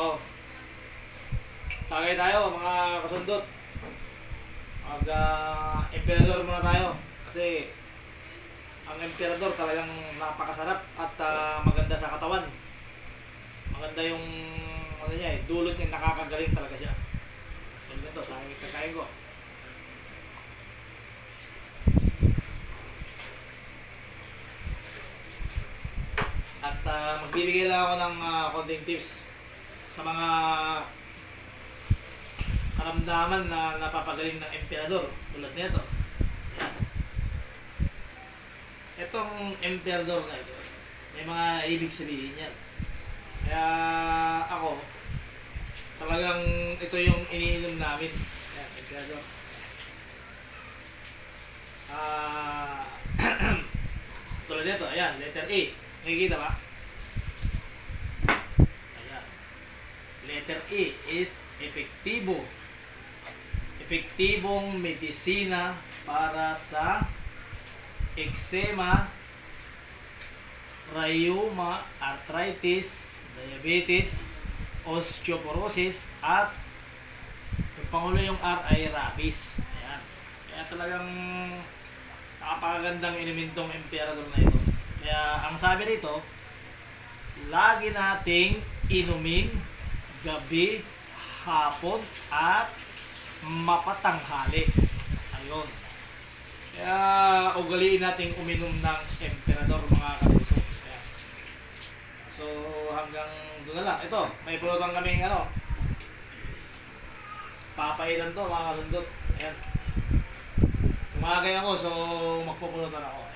Oh. Tagay tayo mga kasundot. Mag ah, emperador muna tayo. Kasi ang emperador talagang napakasarap at ah, maganda sa katawan. Maganda yung ano niya eh, dulot niya nakakagaling talaga siya. Tulad nito, sa kakain ko. At ah, magbibigay lang ako ng ah, konting tips sa mga karamdaman na napapagaling ng emperador tulad nito. Yan. Itong emperador na ito, may mga ibig sabihin yan. Kaya ako, talagang ito yung iniinom namin. Yan, emperador. Ah, tulad nito, ayan, letter A. Nakikita ba? Ayan. Letter E is epektibo. Epektibong medisina para sa eczema, rheuma, arthritis, diabetes, osteoporosis, at yung pangulo yung R ay rabies. Ayan. Kaya talagang napakagandang inumin tong emperador na ito. Kaya ang sabi rito, lagi nating inumin gabi, hapon, at mapatanghali. Ayun. Kaya ugaliin nating uminom ng emperador mga kapuso. Ayan. So hanggang doon na lang. Ito, may pulutan kaming ano. Papailan to mga kasundot. Ayan. Umagay ako so magpupulutan ako.